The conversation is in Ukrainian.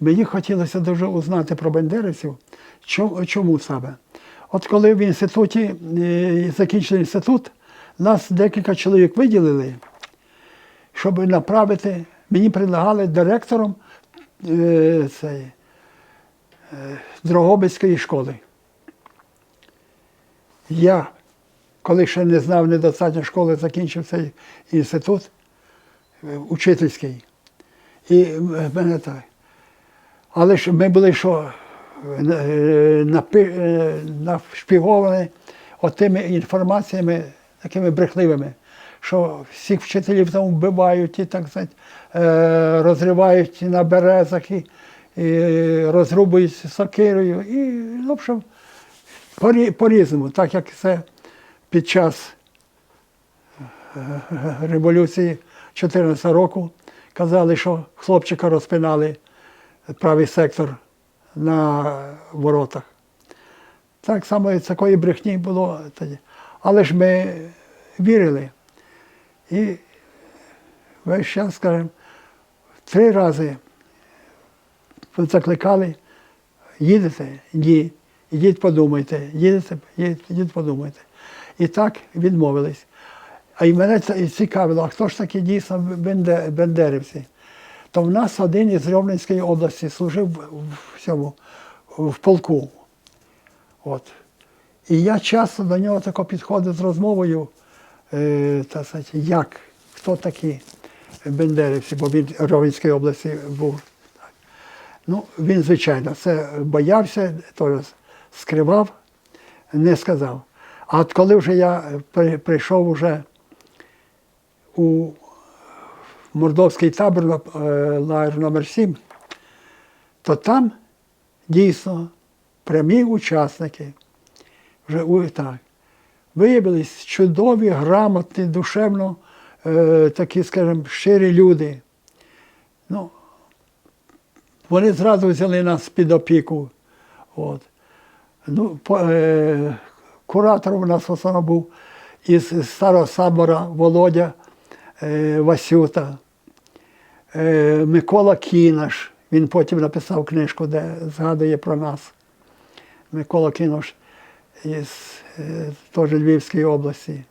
мені хотілося дуже узнати про бандерівців. Чому, саме? От коли в інституті е, закінчили інститут, нас декілька чоловік виділили, щоб направити, мені предлагали директором е, цієї, е, Дрогобицької школи. Я, коли ще не знав недостатньо школи, закінчив цей інститут е, учительський. І мене так. Але ж ми були що е, е, нашпіговані отими інформаціями такими брехливими, що всіх вчителів там вбивають і так сказати, е, розривають на березах і, і розрубують сокирою. І, ну, в общем, по-різному, так як це під час е, революції 14 року казали, що хлопчика розпинали правий сектор на воротах. Так само такої брехні було тоді. Але ж ми вірили. І весь час, скажімо, три рази закликали, їдете? Ні. Ідіть подумайте, їдете, їдете, подумайте. І так відмовились. А і мене цікавило, а хто ж такі дійсно бенде- бендерівці? То в нас один із Рівненської області служив в- цьому в полку. От. І я часто до нього тако підходив з розмовою, е, сказати, як, хто такі бендерівці, бо він в Ровенській області був. Ну, він, звичайно, це боявся, то скривав, не сказав. А от коли вже я прийшов уже у мордовський табор е, лагер номер 7, то там дійсно прямі учасники вже так, виявились чудові, грамотні, душевно е, такі, скажімо, щирі люди. Ну, вони зразу взяли нас під опіку. От. Ну, по, е, куратор у нас в основному був із старого собора Володя е, Васюта, Микола Кінаш. Він потім написав книжку, де згадує про нас. Микола Кінош із е, теж Львівської області.